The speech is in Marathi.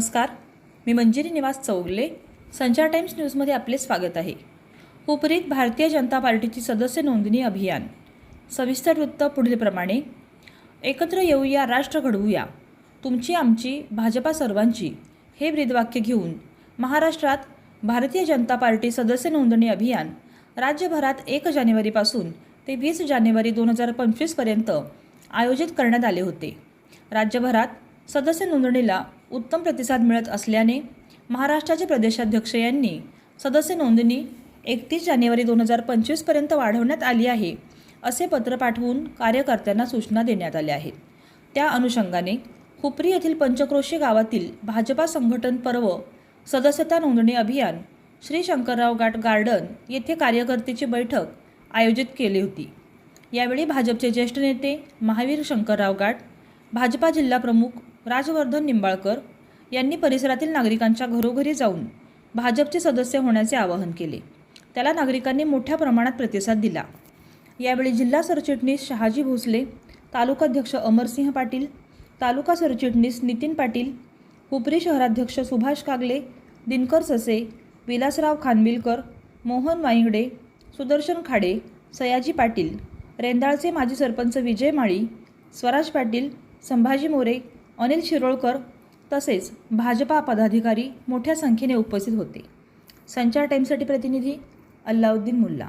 नमस्कार. मी मंजिरी निवास चौगले. संचार टाइम्स न्यूजमध्ये आपले स्वागत आहे. उपरीत भारतीय जनता पार्टीची सदस्य नोंदणी अभियान. सविस्तर वृत्त पुढीलप्रमाणे एकत्र येऊया राष्ट्र घडवूया. तुमची आमची भाजपा सर्वांची. हे ब्रीदवाक्य घेऊन महाराष्ट्रात भारतीय जनता पार्टी सदस्य नोंदणी अभियान राज्यभरात एक जानेवारीपासून ते वीस जानेवारी दोन हजार पंचवीसपर्यंत आयोजित करण्यात आले होते. राज्यभरात सदस्य नोंदणीला उत्तम प्रतिसाद मिळत असल्याने महाराष्ट्राचे प्रदेशाध्यक्ष यांनी सदस्य नोंदणी एकतीस जानेवारी दोन हजार पंचवीसपर्यंत वाढवण्यात आली आहे असे पत्र पाठवून कार्यकर्त्यांना सूचना देण्यात आल्या आहेत. त्या अनुषंगाने हुपरी येथील पंचक्रोशी गावातील भाजपा संघटन पर्व सदस्यता नोंदणी अभियान श्री शंकरराव गाट गार्डन येथे कार्यकर्त्याची बैठक आयोजित केली होती. यावेळी भाजपचे ज्येष्ठ नेते महावीर शंकरराव गाट भाजपा जिल्हा प्रमुख राजवर्धन निंबाळकर यांनी परिसरातील नागरिकांच्या घरोघरी जाऊन भाजपचे सदस्य होण्याचे आवाहन केले. त्याला नागरिकांनी मोठ्या प्रमाणात प्रतिसाद दिला. यावेळी जिल्हा सरचिटणीस शहाजी भोसले तालुकाध्यक्ष अमरसिंह पाटील तालुका सरचिटणीस नितीन पाटील हुपरी शहराध्यक्ष सुभाष कागले दिनकर ससे विलासराव खानविलकर मोहन वाईंगडे सुदर्शन खाडे सयाजी पाटील रेंदाळचे माजी सरपंच विजय माळी स्वराज पाटील संभाजी मोरे अनिल शिरोळकर तसेच भाजपा पदाधिकारी मोठ्या संख्येने उपस्थित होते. संचार टाईमसाठी प्रतिनिधी अल्लाउद्दीन मुल्ला.